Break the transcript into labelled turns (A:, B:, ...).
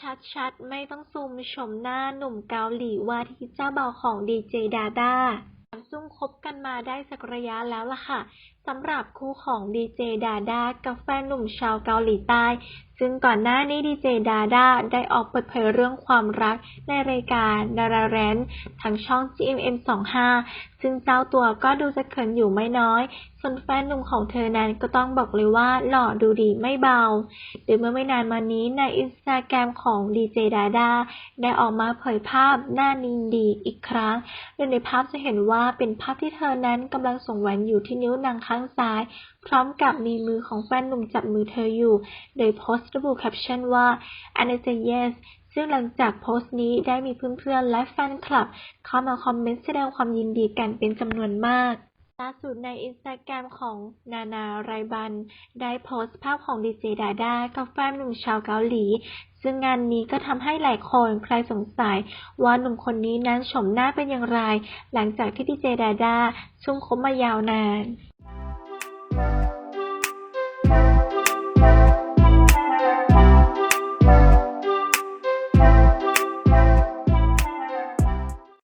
A: ชัดๆ ไม่ต้องซูมชมหน้าหนุ่มเกาหลีว่าที่เจ้าบ่าวของดีเจดาด้าซุ่มคบกันมาได้สักระยะแล้วล่ะค่ะ สำหรับคู่ของดีเจดาดากับแฟนหนุ่มชาวเกาหลีใต้ ซึ่งก่อนหน้านี้ดีเจดาดาได้ออกเปิดเผยเรื่องความรักในรายการดาราแรนทางช่อง GMM25 ซึ่งเจ้าตัวก็ดูจะเขินอยู่ไม่น้อย ส่วนแฟนหนุ่มของเธอนั้นก็ต้องบอกเลยว่าหล่อดูดีไม่เบา โดยเมื่อไม่นานมานี้ในอินสตาแกรมของดีเจดาดาได้ออกมาเผยภาพหน้านินดีอีกครั้งโดยในภาพจะเห็นว่าเป็นภาพที่เธอนั้นกำลังส่งแหวนอยู่ที่นิ้วนางค่ะข้างซ้าย พร้อมกับมีมือของแฟนหนุ่มจับมือเธออยู่ โดยโพสต์ระบุแคปชั่นว่า and I say yes ซึ่งหลังจากโพสต์นี้ได้มีเพื่อนๆและแฟนคลับ เข้ามาคอมเมนต์แสดงความยินดีกันเป็นจำนวนมากล่าสุดในอินสตาแกรมของนานาไรบัน ได้โพสต์ภาพของดีเจดาด้ากับแฟนหนุ่มชาวเกาหลี ซึ่งงานนี้ก็ทำให้หลายคนใครสงสัย ว่าหนุ่มคนนี้นั้นโฉมหน้าเป็นอย่างไร หลังจากที่ดีเจดาด้าซุ่มคบมายาวนาน